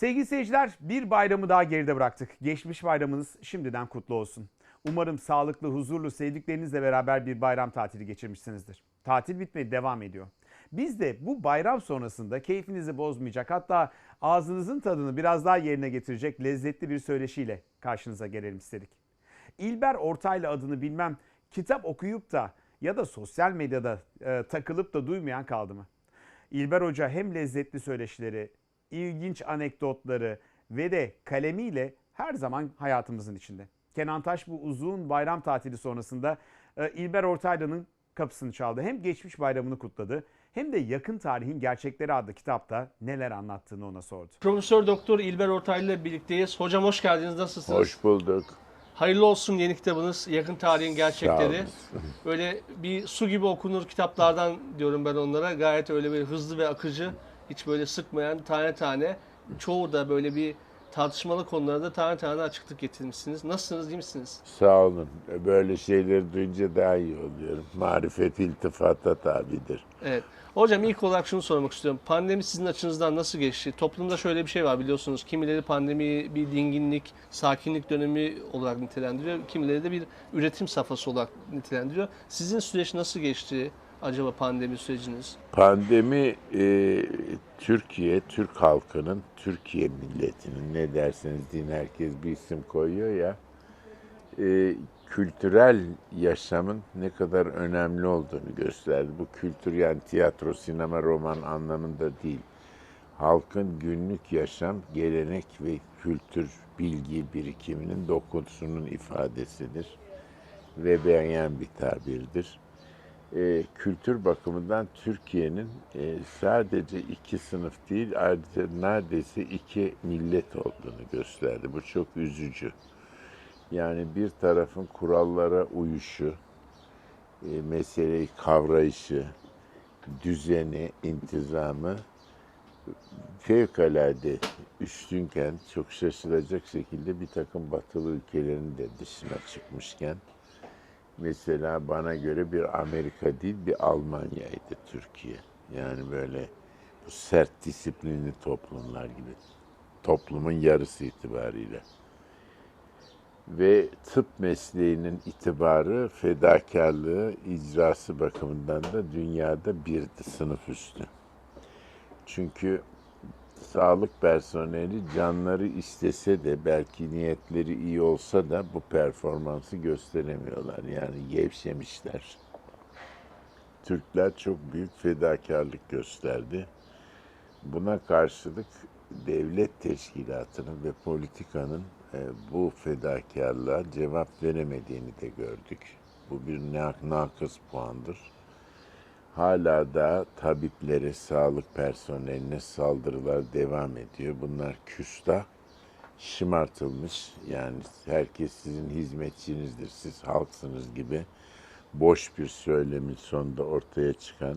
Sevgili seyirciler bir bayramı daha geride bıraktık. Geçmiş bayramınız şimdiden kutlu olsun. Umarım sağlıklı, huzurlu, sevdiklerinizle beraber bir bayram tatili geçirmişsinizdir. Tatil bitmeye devam ediyor. Biz de bu bayram sonrasında keyfinizi bozmayacak hatta ağzınızın tadını biraz daha yerine getirecek lezzetli bir söyleşiyle karşınıza gelelim istedik. İlber Ortaylı adını bilmem kitap okuyup da ya da sosyal medyada e, takılıp da duymayan kaldı mı? İlber Hoca hem lezzetli söyleşileri, ilginç anekdotları ve de kalemiyle her zaman hayatımızın içinde. Kenan Taş bu uzun bayram tatili sonrasında e, İlber Ortaylı'nın kapısını çaldı. Hem geçmiş bayramını kutladı hem de yakın tarihin gerçekleri adlı kitapta neler anlattığını ona sordu. Profesör Doktor İlber Ortaylı ile birlikteyiz. Hocam hoş geldiniz. Nasılsınız? Hoş bulduk. Hayırlı olsun yeni kitabınız. Yakın tarihin Sağ gerçekleri. Böyle bir su gibi okunur kitaplardan diyorum ben onlara. Gayet öyle bir hızlı ve akıcı. Hiç böyle sıkmayan tane tane. Çoğu da böyle bir tartışmalı konularda tane tane açıklık getirmişsiniz. Nasılsınız, iyi misiniz? Sağ olun. Böyle şeyleri duyunca daha iyi oluyorum. Marifet iltifata tabidir. Evet. Hocam ilk olarak şunu sormak istiyorum. Pandemi sizin açınızdan nasıl geçti? Toplumda şöyle bir şey var biliyorsunuz. Kimileri pandemiyi bir dinginlik, sakinlik dönemi olarak nitelendiriyor. Kimileri de bir üretim safhası olarak nitelendiriyor. Sizin süreç nasıl geçti acaba pandemi süreciniz? Pandemi e, Türkiye, Türk halkının, Türkiye milletinin ne derseniz deyin herkes bir isim koyuyor ya. e, kültürel yaşamın ne kadar önemli olduğunu gösterdi. Bu kültür yani tiyatro, sinema, roman anlamında değil. Halkın günlük yaşam, gelenek ve kültür bilgi birikiminin dokusunun ifadesidir ve beğen bir tabirdir. E, kültür bakımından Türkiye'nin e, sadece iki sınıf değil, ayrıca neredeyse iki millet olduğunu gösterdi. Bu çok üzücü. Yani bir tarafın kurallara uyuşu, e, meseleyi kavrayışı, düzeni, intizamı fevkalade üstünken çok şaşılacak şekilde bir takım batılı ülkelerin de dışına çıkmışken mesela bana göre bir Amerika değil bir Almanya'ydı Türkiye. Yani böyle bu sert disiplinli toplumlar gibi. Toplumun yarısı itibariyle ve tıp mesleğinin itibarı, fedakarlığı, icrası bakımından da dünyada birdi sınıf üstü. Çünkü sağlık personeli canları istese de belki niyetleri iyi olsa da bu performansı gösteremiyorlar. Yani gevşemişler. Türkler çok büyük fedakarlık gösterdi. Buna karşılık devlet teşkilatının ve politikanın e, bu fedakarlığa cevap veremediğini de gördük. Bu bir na- nakıs puandır. Hala da tabiplere, sağlık personeline saldırılar devam ediyor. Bunlar küstah, şımartılmış. Yani herkes sizin hizmetçinizdir, siz halksınız gibi boş bir söylemin sonunda ortaya çıkan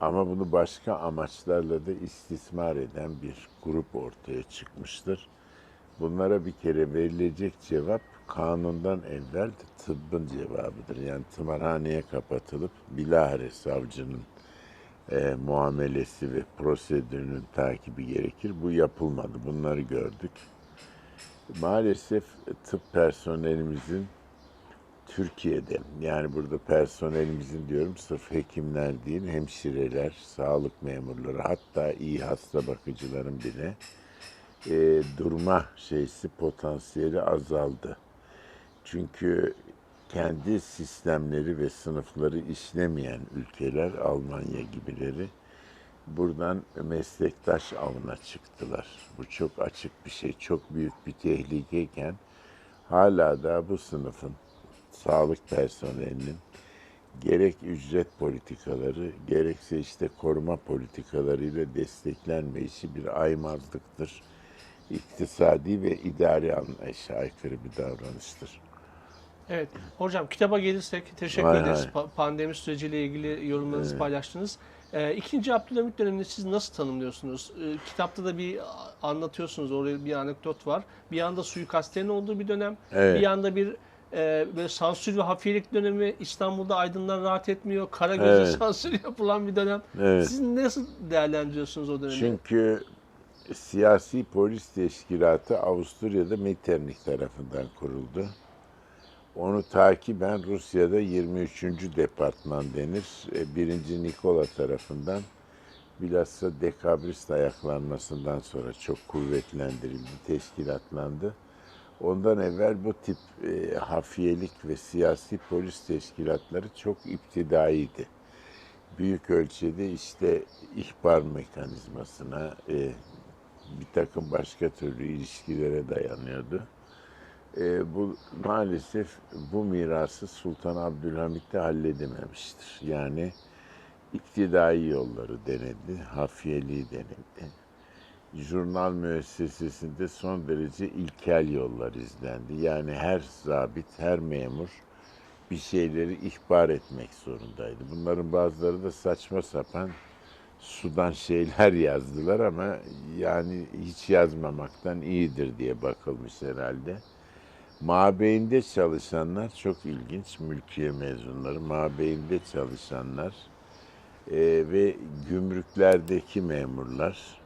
ama bunu başka amaçlarla da istismar eden bir grup ortaya çıkmıştır. Bunlara bir kere verilecek cevap kanundan evvel de tıbbın cevabıdır. Yani tımarhaneye kapatılıp bilahare savcının e, muamelesi ve prosedürünün takibi gerekir. Bu yapılmadı. Bunları gördük. Maalesef tıp personelimizin Türkiye'de yani burada personelimizin diyorum sırf hekimler değil hemşireler, sağlık memurları hatta iyi hasta bakıcıların bile e, durma şeysi potansiyeli azaldı. Çünkü kendi sistemleri ve sınıfları işlemeyen ülkeler Almanya gibileri buradan meslektaş avına çıktılar. Bu çok açık bir şey, çok büyük bir tehlikeyken hala da bu sınıfın sağlık personelinin gerek ücret politikaları gerekse işte koruma politikalarıyla desteklenmeyişi bir aymazlıktır. İktisadi ve idari anlayışa aykırı bir davranıştır. Evet. Hocam kitaba gelirsek teşekkür Hay ederiz. hay. Pa- pandemi süreciyle ilgili yorumlarınızı paylaştınız. Ee, ikinci Abdülhamit dönemini siz nasıl tanımlıyorsunuz? Ee, kitapta da bir anlatıyorsunuz. Oraya bir anekdot var. Bir yanda suikastlerin olduğu bir dönem. Evet. Bir yanda bir e, böyle sansür ve hafiyelik dönemi. İstanbul'da aydınlar rahat etmiyor. Karagöz'de Evet. sansür yapılan bir dönem. Evet. Siz nasıl değerlendiriyorsunuz o dönemi? Çünkü siyasi polis teşkilatı Avusturya'da Metternich tarafından kuruldu. Onu takiben Rusya'da 23. departman denir. E, Birinci Nikola tarafından bilhassa dekabrist ayaklanmasından sonra çok kuvvetlendirildi, teşkilatlandı. Ondan evvel bu tip e, hafiyelik ve siyasi polis teşkilatları çok iptidaiydi. Büyük ölçüde işte ihbar mekanizmasına, e, bir takım başka türlü ilişkilere dayanıyordu. E, bu maalesef bu mirası Sultan Abdülhamit'te halledememiştir. Yani iktidai yolları denedi, hafiyeliği denedi. Jurnal müessesesinde son derece ilkel yollar izlendi. Yani her zabit, her memur bir şeyleri ihbar etmek zorundaydı. Bunların bazıları da saçma sapan sudan şeyler yazdılar ama yani hiç yazmamaktan iyidir diye bakılmış herhalde. Mabeyinde çalışanlar çok ilginç, mülkiye mezunları, mabeyinde çalışanlar e, ve gümrüklerdeki memurlar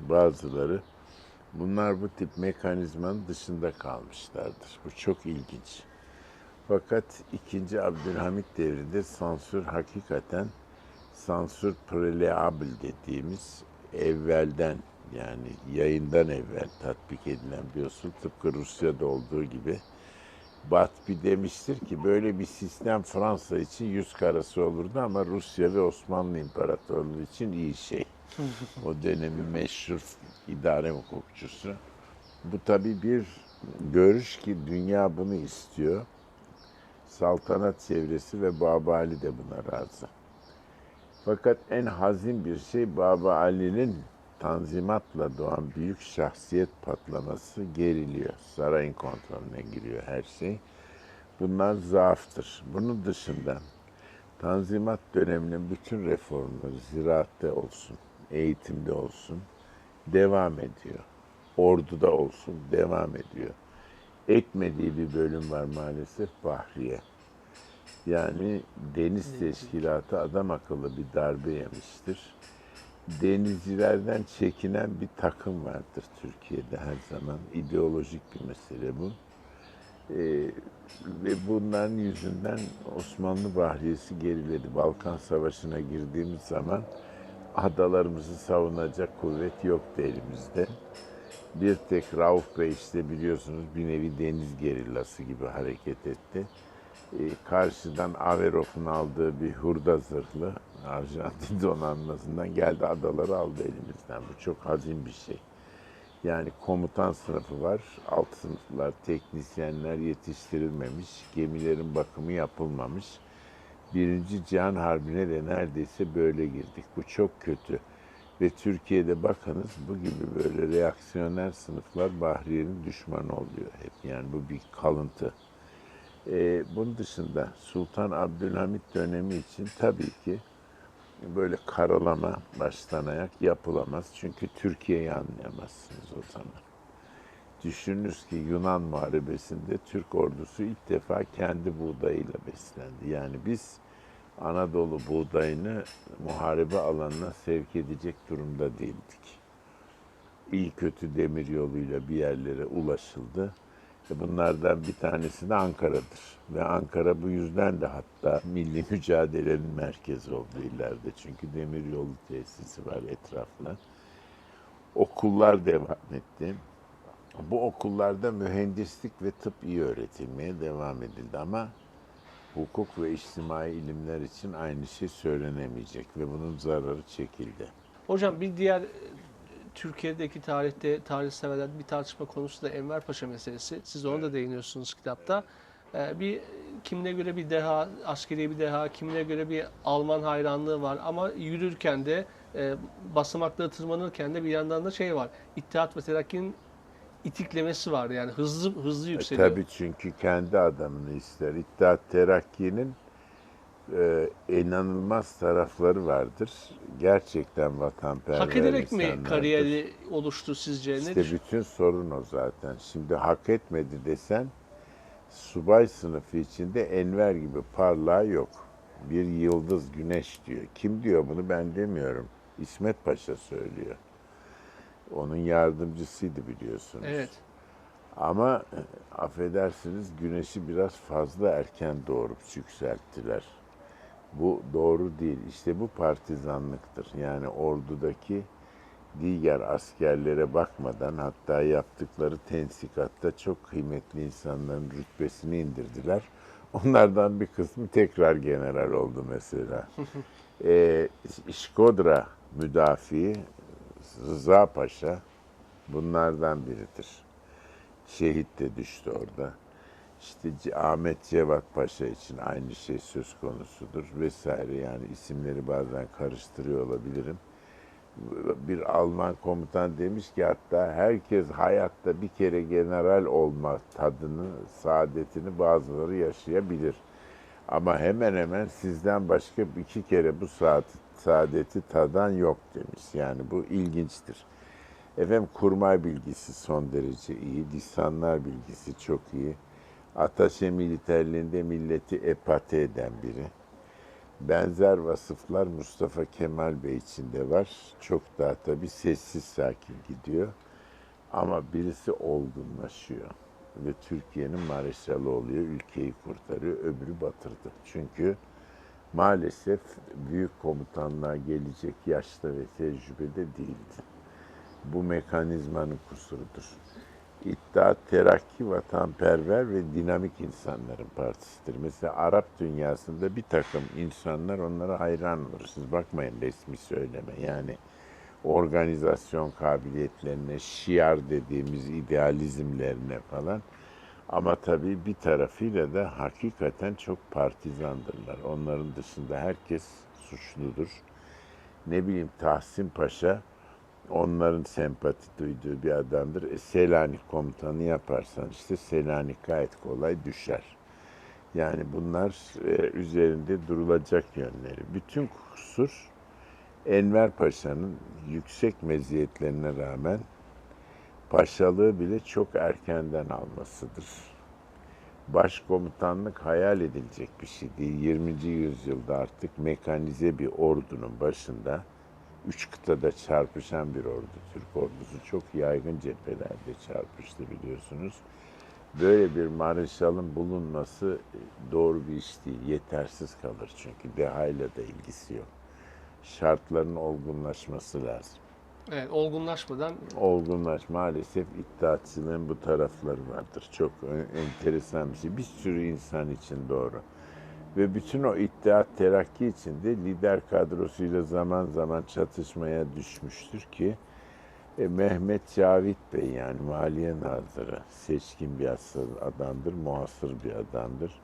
bazıları bunlar bu tip mekanizmanın dışında kalmışlardır. Bu çok ilginç. Fakat 2. Abdülhamit devrinde sansür hakikaten sansür preleable dediğimiz evvelden yani yayından evvel tatbik edilen bir usul tıpkı Rusya'da olduğu gibi Batbi demiştir ki böyle bir sistem Fransa için yüz karası olurdu ama Rusya ve Osmanlı İmparatorluğu için iyi şey. o dönemin meşhur idare hukukçusu. Bu tabii bir görüş ki dünya bunu istiyor. Saltanat çevresi ve Baba Ali de buna razı. Fakat en hazin bir şey Baba Ali'nin tanzimatla doğan büyük şahsiyet patlaması geriliyor. Sarayın kontrolüne giriyor her şey. Bunlar zaaftır. Bunun dışında Tanzimat döneminin bütün reformları ziraatte olsun, eğitimde olsun devam ediyor. Orduda olsun devam ediyor. Etmediği bir bölüm var maalesef Bahriye. Yani deniz teşkilatı adam akıllı bir darbe yemiştir. Denizcilerden çekinen bir takım vardır Türkiye'de her zaman. İdeolojik bir mesele bu. Ee, ve bunların yüzünden Osmanlı Bahriyesi geriledi. Balkan Savaşı'na girdiğimiz zaman adalarımızı savunacak kuvvet yoktu elimizde. Bir tek Rauf Bey işte biliyorsunuz bir nevi deniz gerillası gibi hareket etti. Ee, karşıdan Averov'un aldığı bir hurda zırhlı Arjantin donanmasından geldi adaları aldı elimizden. Bu çok hazin bir şey. Yani komutan sınıfı var, alt sınıflar, teknisyenler yetiştirilmemiş, gemilerin bakımı yapılmamış. Birinci Cihan Harbi'ne de neredeyse böyle girdik. Bu çok kötü. Ve Türkiye'de bakınız bu gibi böyle reaksiyoner sınıflar Bahriye'nin düşmanı oluyor hep. Yani bu bir kalıntı. Ee, bunun dışında Sultan Abdülhamit dönemi için tabii ki böyle karalama baştan ayak yapılamaz. Çünkü Türkiye'yi anlayamazsınız o zaman. Düşününüz ki Yunan Muharebesi'nde Türk ordusu ilk defa kendi buğdayıyla beslendi. Yani biz Anadolu buğdayını muharebe alanına sevk edecek durumda değildik. İyi kötü demir yoluyla bir yerlere ulaşıldı. Bunlardan bir tanesi de Ankara'dır. Ve Ankara bu yüzden de hatta milli mücadelenin merkezi oldu ileride. Çünkü demir yolu tesisi var etrafına. Okullar devam etti. Bu okullarda mühendislik ve tıp iyi öğretilmeye devam edildi ama hukuk ve içtimai ilimler için aynı şey söylenemeyecek ve bunun zararı çekildi. Hocam bir diğer Türkiye'deki tarihte tarihseverler bir tartışma konusu da Enver Paşa meselesi. Siz ona da değiniyorsunuz kitapta. Ee, Bir kimine göre bir deha, askeri bir deha, kimine göre bir Alman hayranlığı var ama yürürken de e, basamakları tırmanırken de bir yandan da şey var. İttihat ve Terakki'nin itiklemesi var yani hızlı hızlı E, yükseliyor. tabii çünkü kendi adamını ister. İttihat Terakki'nin e, inanılmaz tarafları vardır. Gerçekten vatanperver Hak ederek mi kariyeri oluştu sizce? İşte Nedir? bütün sorun o zaten. Şimdi hak etmedi desen subay sınıfı içinde Enver gibi parlağı yok. Bir yıldız güneş diyor. Kim diyor bunu ben demiyorum. İsmet Paşa söylüyor. Onun yardımcısıydı biliyorsunuz. Evet. Ama e, affedersiniz güneşi biraz fazla erken doğurup yükselttiler. Bu doğru değil. İşte bu partizanlıktır. Yani ordudaki diğer askerlere bakmadan hatta yaptıkları tensikatta çok kıymetli insanların rütbesini indirdiler. Onlardan bir kısmı tekrar general oldu mesela. ee, Şkodra müdafiği Rıza Paşa bunlardan biridir. Şehit de düştü orada. İşte Ahmet Cevat Paşa için aynı şey söz konusudur vesaire yani isimleri bazen karıştırıyor olabilirim. Bir Alman komutan demiş ki hatta herkes hayatta bir kere general olma tadını, saadetini bazıları yaşayabilir. Ama hemen hemen sizden başka iki kere bu saat, saadeti tadan yok demiş. Yani bu ilginçtir. Efendim kurmay bilgisi son derece iyi, lisanlar bilgisi çok iyi. Ataşe militerliğinde milleti epate eden biri. Benzer vasıflar Mustafa Kemal Bey için de var. Çok daha tabii sessiz sakin gidiyor. Ama birisi olgunlaşıyor. Ve Türkiye'nin mareşalı oluyor, ülkeyi kurtarıyor, öbürü batırdı. Çünkü maalesef büyük komutanlığa gelecek yaşta ve tecrübede değildi. Bu mekanizmanın kusurudur. İttihat Terakki vatanperver ve dinamik insanların partisidir. Mesela Arap dünyasında bir takım insanlar onlara hayran olur. Siz bakmayın resmi söyleme. Yani organizasyon kabiliyetlerine, şiar dediğimiz idealizmlerine falan. Ama tabii bir tarafıyla da hakikaten çok partizandırlar. Onların dışında herkes suçludur. Ne bileyim Tahsin Paşa onların sempati duyduğu bir adamdır. E, Selanik komutanı yaparsan işte Selanik gayet kolay düşer. Yani bunlar e, üzerinde durulacak yönleri. Bütün kusur Enver Paşa'nın yüksek meziyetlerine rağmen paşalığı bile çok erkenden almasıdır. Başkomutanlık hayal edilecek bir şey değil. 20. yüzyılda artık mekanize bir ordunun başında üç kıtada çarpışan bir ordu. Türk ordusu çok yaygın cephelerde çarpıştı biliyorsunuz. Böyle bir mareşalın bulunması e, doğru bir iş değil. Yetersiz kalır çünkü dehayla da ilgisi yok. Şartların olgunlaşması lazım. Evet, olgunlaşmadan Olgunlaş maalesef iddiatçılığın bu tarafları vardır. Çok enteresan bir şey. Bir sürü insan için doğru. Ve bütün o iddiat terakki içinde lider kadrosuyla zaman zaman çatışmaya düşmüştür ki e, Mehmet Cavit Bey yani Maliye Nazırı seçkin bir adamdır, muhasır bir adamdır.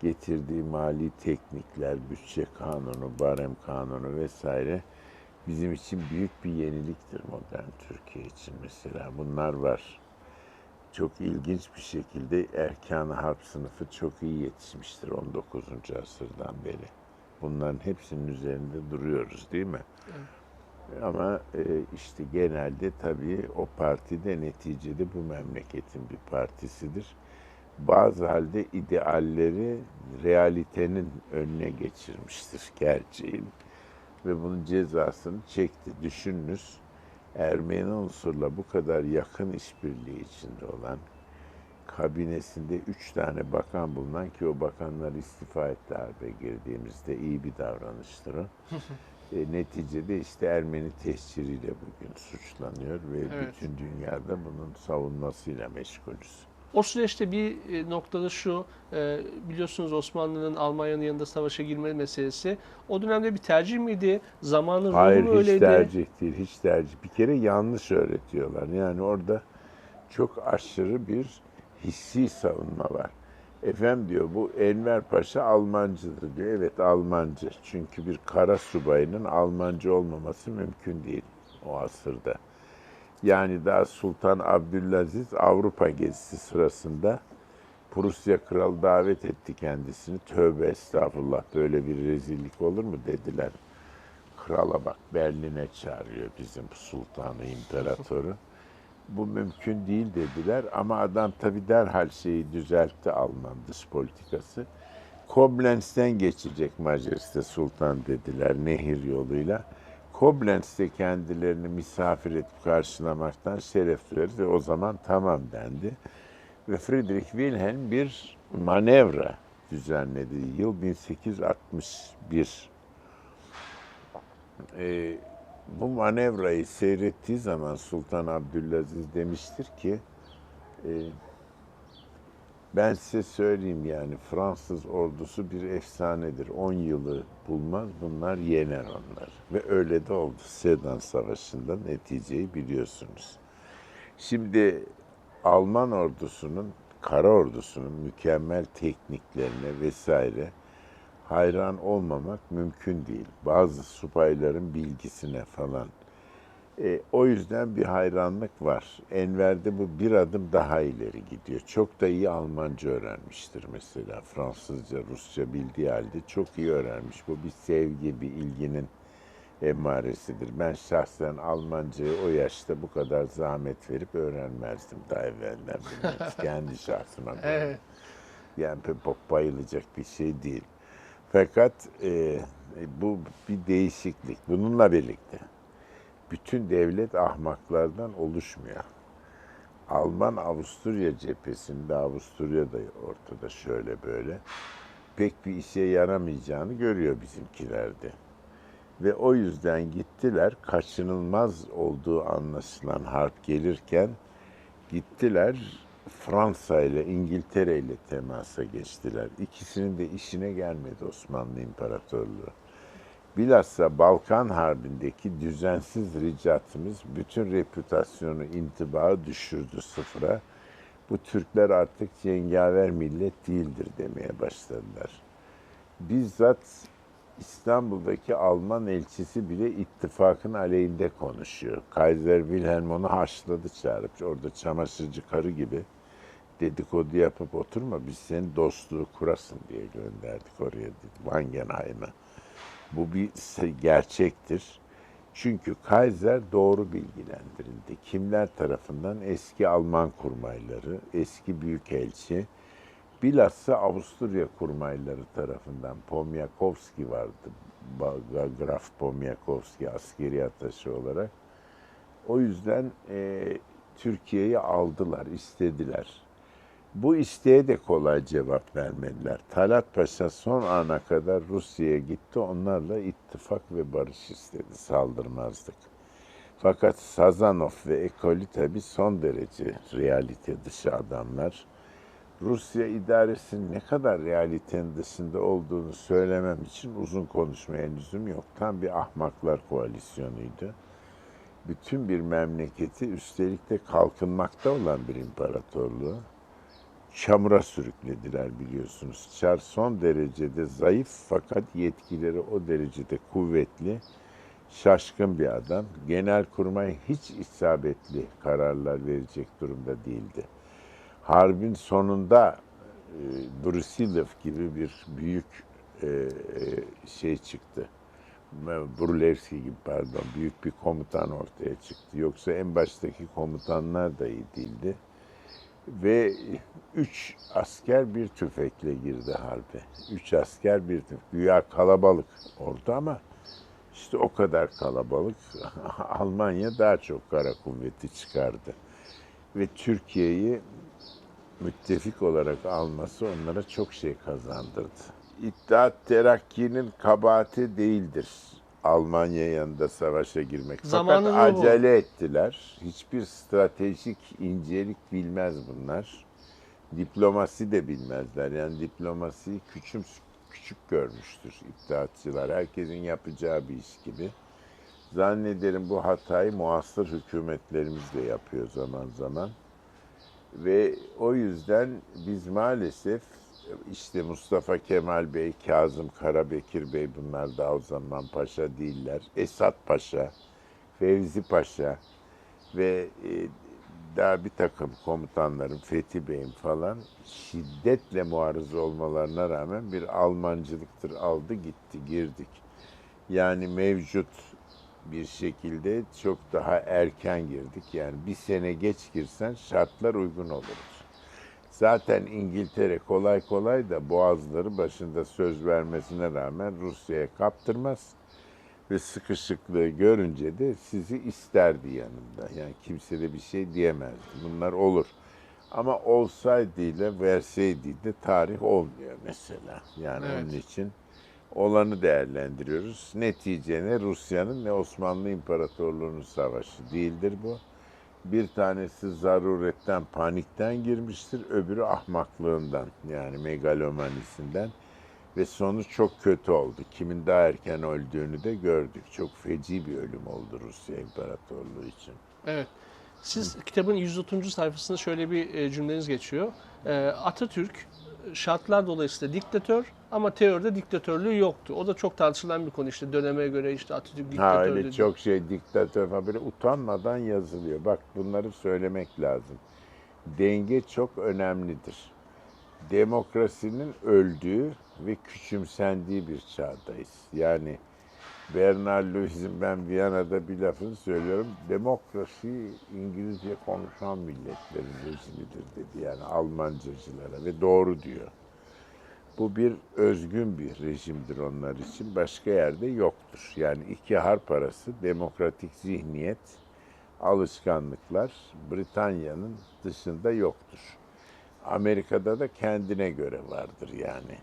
Getirdiği mali teknikler, bütçe kanunu, barem kanunu vesaire bizim için büyük bir yeniliktir modern Türkiye için mesela. Bunlar var. Çok ilginç bir şekilde erkan harp sınıfı çok iyi yetişmiştir 19. asırdan beri. Bunların hepsinin üzerinde duruyoruz değil mi? Ama e, işte genelde tabii o parti de neticede bu memleketin bir partisidir. Bazı halde idealleri realitenin önüne geçirmiştir gerçeğin. Ve bunun cezasını çekti. Düşününüz Ermeni unsurla bu kadar yakın işbirliği içinde olan kabinesinde üç tane bakan bulunan ki o bakanlar istifa etti harbe girdiğimizde iyi bir davranıştır o. e, neticede işte Ermeni tesciriyle bugün suçlanıyor ve Evet. bütün dünyada bunun savunmasıyla meşgulüz. O süreçte bir e, noktada şu, e, biliyorsunuz Osmanlı'nın Almanya'nın yanında savaşa girme meselesi. O dönemde bir tercih miydi? Zamanın Hayır ruhu hiç öyleydi? tercih değil, hiç tercih. Bir kere yanlış öğretiyorlar. Yani orada çok aşırı bir hissi savunma var. Efendim diyor bu Enver Paşa Almancıdır diyor. Evet Almancı. Çünkü bir kara subayının Almancı olmaması mümkün değil o asırda. Yani daha Sultan Abdülaziz Avrupa gezisi sırasında Prusya kralı davet etti kendisini. Tövbe estağfurullah böyle bir rezillik olur mu dediler. Krala bak Berlin'e çağırıyor bizim sultanı, imparatoru. Bu mümkün değil dediler ama adam tabii derhal şeyi düzeltti Alman dış politikası. Koblenz'den geçecek Macaristan Sultan dediler nehir yoluyla. Koblenz'te kendilerini misafir edip karşılamaktan şeref duyarız ve o zaman tamam dendi. Ve Friedrich Wilhelm bir manevra düzenledi. Yıl 1861. Ee, bu manevrayı seyrettiği zaman Sultan Abdülaziz demiştir ki e, ben size söyleyeyim yani Fransız ordusu bir efsanedir. 10 yılı bulmaz bunlar yener onlar. Ve öyle de oldu. Sedan Savaşı'nda neticeyi biliyorsunuz. Şimdi Alman ordusunun, kara ordusunun mükemmel tekniklerine vesaire hayran olmamak mümkün değil. Bazı subayların bilgisine falan. E, o yüzden bir hayranlık var. Enver'de bu bir adım daha ileri gidiyor. Çok da iyi Almanca öğrenmiştir mesela. Fransızca, Rusça bildiği halde çok iyi öğrenmiş. Bu bir sevgi, bir ilginin emaresidir. Ben şahsen Almancayı o yaşta bu kadar zahmet verip öğrenmezdim daha evvelden. Kendi şahsıma göre. Evet. Yani bayılacak bir şey değil. Fakat e, bu bir değişiklik. Bununla birlikte bütün devlet ahmaklardan oluşmuyor. Alman Avusturya cephesinde Avusturya da ortada şöyle böyle pek bir işe yaramayacağını görüyor bizimkilerde. Ve o yüzden gittiler kaçınılmaz olduğu anlaşılan harp gelirken gittiler Fransa ile İngiltere ile temasa geçtiler. İkisinin de işine gelmedi Osmanlı İmparatorluğu. Bilhassa Balkan Harbi'ndeki düzensiz ricatımız bütün reputasyonu, intibağı düşürdü sıfıra. Bu Türkler artık cengaver millet değildir demeye başladılar. Bizzat İstanbul'daki Alman elçisi bile ittifakın aleyhinde konuşuyor. Kaiser Wilhelm onu haşladı çağırıp orada çamaşırcı karı gibi dedikodu yapıp oturma biz senin dostluğu kurasın diye gönderdik oraya dedi. Wangenheim'e. Bu bir gerçektir. Çünkü Kaiser doğru bilgilendirildi. Kimler tarafından? Eski Alman kurmayları, eski büyükelçi, bilhassa Avusturya kurmayları tarafından Pomyakovski vardı. Graf Pomyakovski askeri ataşı olarak. O yüzden e, Türkiye'yi aldılar, istediler. Bu isteğe de kolay cevap vermediler. Talat Paşa son ana kadar Rusya'ya gitti. Onlarla ittifak ve barış istedi. Saldırmazdık. Fakat Sazanov ve Ekoli tabi son derece realite dışı adamlar. Rusya idaresinin ne kadar realitenin dışında olduğunu söylemem için uzun konuşmaya lüzum yok. Tam bir ahmaklar koalisyonuydu. Bütün bir memleketi üstelik de kalkınmakta olan bir imparatorluğu çamura sürüklediler biliyorsunuz. Çar son derecede zayıf fakat yetkileri o derecede kuvvetli, şaşkın bir adam. Genelkurmay hiç isabetli kararlar verecek durumda değildi. Harbin sonunda e, Brusilov gibi bir büyük e, e, şey çıktı. Brulevski gibi pardon büyük bir komutan ortaya çıktı. Yoksa en baştaki komutanlar da iyi değildi ve üç asker bir tüfekle girdi harbe. Üç asker bir tüfek. Güya kalabalık orada ama işte o kadar kalabalık Almanya daha çok kara kuvveti çıkardı. Ve Türkiye'yi müttefik olarak alması onlara çok şey kazandırdı. İttihat Terakki'nin kabahati değildir. Almanya yanında savaşa girmek. Zamanında Fakat bu. acele ettiler. Hiçbir stratejik incelik bilmez bunlar. Diplomasi de bilmezler. Yani diplomasiyi küçük küçük görmüştür iddiatçılar. Herkesin yapacağı bir iş gibi. Zannederim bu hatayı muasır hükümetlerimiz de yapıyor zaman zaman. Ve o yüzden biz maalesef işte Mustafa Kemal Bey, Kazım Karabekir Bey bunlar da o zaman paşa değiller. Esat Paşa, Fevzi Paşa ve e, daha bir takım komutanların, Fethi Bey'in falan şiddetle muarız olmalarına rağmen bir Almancılıktır aldı gitti girdik. Yani mevcut bir şekilde çok daha erken girdik. Yani bir sene geç girsen şartlar uygun olur. Zaten İngiltere kolay kolay da boğazları başında söz vermesine rağmen Rusya'ya kaptırmaz. Ve sıkışıklığı görünce de sizi isterdi yanında. Yani kimse de bir şey diyemezdi. Bunlar olur. Ama olsaydı ile verseydi de tarih olmuyor mesela. Yani Evet. onun için olanı değerlendiriyoruz. Netice ne Rusya'nın ne Osmanlı İmparatorluğu'nun savaşı değildir bu. Bir tanesi zaruretten, panikten girmiştir, öbürü ahmaklığından yani megalomanisinden ve sonu çok kötü oldu. Kimin daha erken öldüğünü de gördük. Çok feci bir ölüm oldu Rusya İmparatorluğu için. Evet. Siz kitabın 130. sayfasında şöyle bir e, cümleniz geçiyor. E, Atatürk şartlar dolayısıyla diktatör ama teoride diktatörlüğü yoktu. O da çok tartışılan bir konu işte döneme göre işte Atatürk Ha diktatör öyle çok şey diktatör falan böyle utanmadan yazılıyor. Bak bunları söylemek lazım. Denge çok önemlidir. Demokrasinin öldüğü ve küçümsendiği bir çağdayız. Yani Bernard Lewis'in ben Viyana'da bir lafını söylüyorum. Demokrasi İngilizce konuşan milletlerin rejimidir dedi. Yani Almancacılara ve doğru diyor. Bu bir özgün bir rejimdir onlar için. Başka yerde yoktur. Yani iki harp arası demokratik zihniyet, alışkanlıklar Britanya'nın dışında yoktur. Amerika'da da kendine göre vardır yani.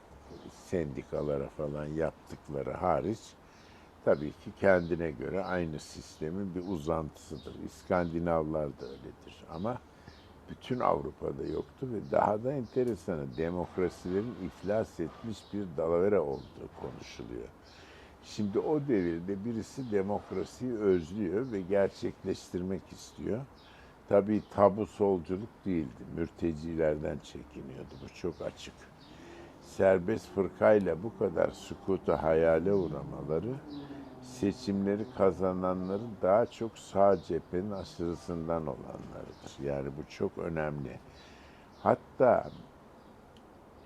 Sendikalara falan yaptıkları hariç tabii ki kendine göre aynı sistemin bir uzantısıdır. İskandinavlar da öyledir ama bütün Avrupa'da yoktu ve daha da enteresanı demokrasilerin iflas etmiş bir dalavere olduğu konuşuluyor. Şimdi o devirde birisi demokrasiyi özlüyor ve gerçekleştirmek istiyor. Tabii tabu solculuk değildi. Mürtecilerden çekiniyordu. Bu çok açık. Serbest fırkayla bu kadar sükutu hayale uğramaları seçimleri kazananların daha çok sağ cephenin aşırısından olanlarıdır. Yani bu çok önemli. Hatta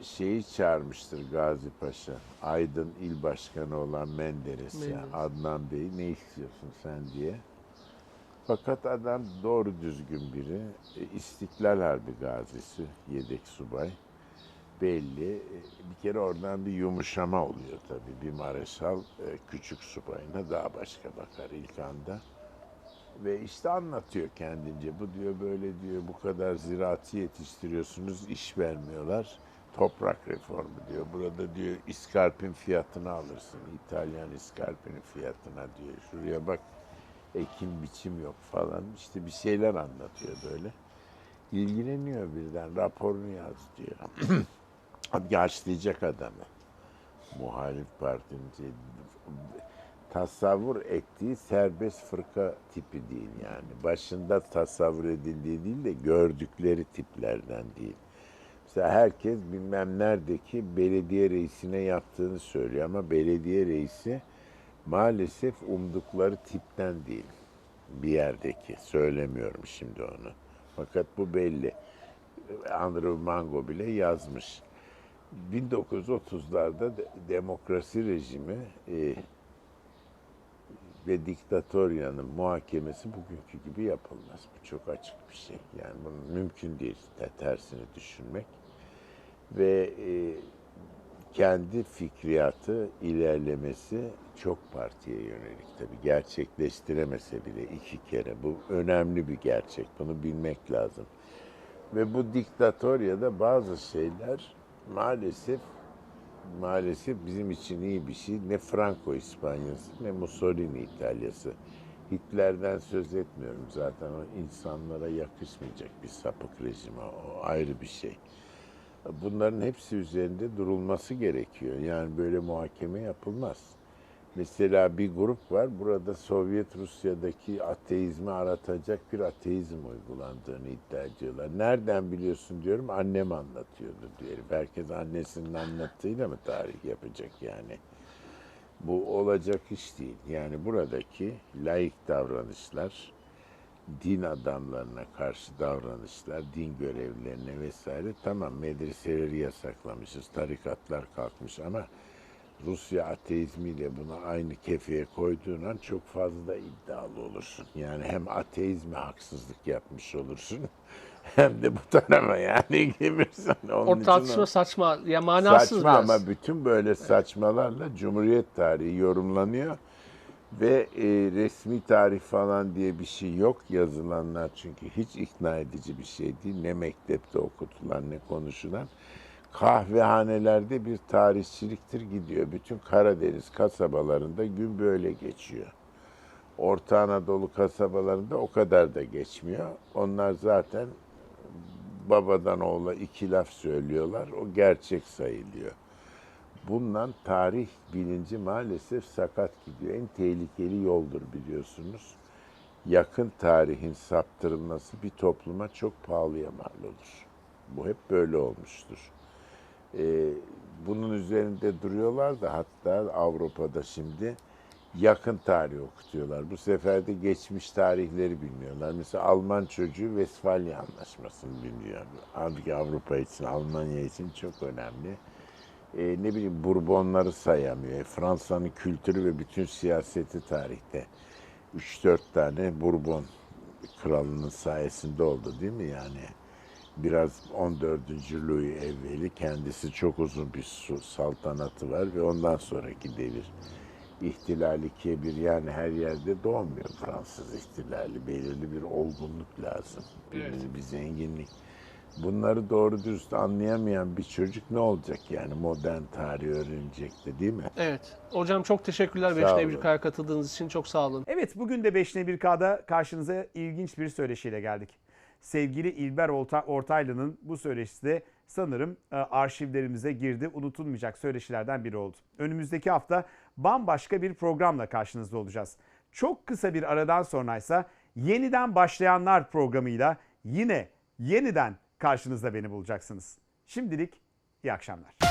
şeyi çağırmıştır Gazi Paşa. Aydın il başkanı olan Menderes, Menderes. Adnan Bey ne istiyorsun sen diye. Fakat adam doğru düzgün biri. E, İstiklal Harbi gazisi, yedek subay. Belli. Bir kere oradan bir yumuşama oluyor tabii. Bir mareşal e, küçük subayına daha başka bakar ilk anda. Ve işte anlatıyor kendince. Bu diyor böyle diyor bu kadar ziraatçı yetiştiriyorsunuz iş vermiyorlar. Toprak reformu diyor. Burada diyor iskarpin fiyatını alırsın. İtalyan iskarpinin fiyatına diyor. Şuraya bak ekim biçim yok falan. İşte bir şeyler anlatıyor böyle. İlgileniyor birden raporunu yaz diyor. Yaşlayacak adamı. Muhalif partinin şey, tasavvur ettiği serbest fırka tipi değil yani. Başında tasavvur edildiği değil de gördükleri tiplerden değil. Mesela herkes bilmem neredeki belediye reisine yaptığını söylüyor ama belediye reisi maalesef umdukları tipten değil. Bir yerdeki. Söylemiyorum şimdi onu. Fakat bu belli. Andrew Mango bile yazmış. 1930'larda de- demokrasi rejimi e, ve diktatoryanın muhakemesi bugünkü gibi yapılmaz. Bu çok açık bir şey. Yani bunun mümkün değil de tersini düşünmek. Ve e, kendi fikriyatı ilerlemesi çok partiye yönelik tabii. Gerçekleştiremese bile iki kere. Bu önemli bir gerçek. Bunu bilmek lazım. Ve bu diktatoryada bazı şeyler maalesef maalesef bizim için iyi bir şey. Ne Franco İspanyası ne Mussolini İtalyası. Hitler'den söz etmiyorum zaten. O insanlara yakışmayacak bir sapık rejim. O ayrı bir şey. Bunların hepsi üzerinde durulması gerekiyor. Yani böyle muhakeme yapılmaz. Mesela bir grup var. Burada Sovyet Rusya'daki ateizmi aratacak bir ateizm uygulandığını iddia ediyorlar. Nereden biliyorsun diyorum. Annem anlatıyordu diyelim. Herkes annesinin anlattığıyla mı tarih yapacak yani? Bu olacak iş değil. Yani buradaki laik davranışlar, din adamlarına karşı davranışlar, din görevlilerine vesaire tamam medreseleri yasaklamışız, tarikatlar kalkmış ama Rusya ateizmiyle bunu aynı kefeye koyduğun an çok fazla iddialı olursun. Yani hem ateizme haksızlık yapmış olursun hem de bu tarafa yani girmişsin. Onun O için tartışma saçma. Ya manasız Saçma biraz. ama bütün böyle saçmalarla Cumhuriyet tarihi yorumlanıyor. Ve e, resmi tarih falan diye bir şey yok yazılanlar çünkü hiç ikna edici bir şey değil. Ne mektepte okutulan ne konuşulan. Kahvehanelerde bir tarihçiliktir gidiyor. Bütün Karadeniz kasabalarında gün böyle geçiyor. Orta Anadolu kasabalarında o kadar da geçmiyor. Onlar zaten babadan oğula iki laf söylüyorlar. O gerçek sayılıyor. Bundan tarih bilinci maalesef sakat gidiyor. En tehlikeli yoldur biliyorsunuz. Yakın tarihin saptırılması bir topluma çok pahalıya mal olur. Bu hep böyle olmuştur. Ee, bunun üzerinde duruyorlar da hatta Avrupa'da şimdi yakın tarih okutuyorlar. Bu sefer de geçmiş tarihleri bilmiyorlar. Mesela Alman çocuğu Westfalia Anlaşması'nı bilmiyor. Halbuki Avrupa için, Almanya için çok önemli. Ee, ne bileyim Bourbonları sayamıyor. E, Fransa'nın kültürü ve bütün siyaseti tarihte. 3-4 tane Bourbon kralının sayesinde oldu değil mi yani? Biraz 14. Louis evveli kendisi çok uzun bir saltanatı var ve ondan sonraki devir ihtilali kebir yani her yerde doğmuyor Fransız ihtilali. Belirli bir olgunluk lazım. Belirli bir zenginlik. Bunları doğru dürüst anlayamayan bir çocuk ne olacak yani modern tarih öğrenecekti değil mi? Evet. Hocam çok teşekkürler Sağ 5'te olun. 1 katıldığınız için çok sağ olun. Evet bugün de 5'ne 1K'da karşınıza ilginç bir söyleşiyle geldik. Sevgili İlber Orta- Ortaylı'nın bu söyleşisi de sanırım e, arşivlerimize girdi. Unutulmayacak söyleşilerden biri oldu. Önümüzdeki hafta bambaşka bir programla karşınızda olacağız. Çok kısa bir aradan sonraysa yeniden başlayanlar programıyla yine yeniden karşınızda beni bulacaksınız. Şimdilik iyi akşamlar.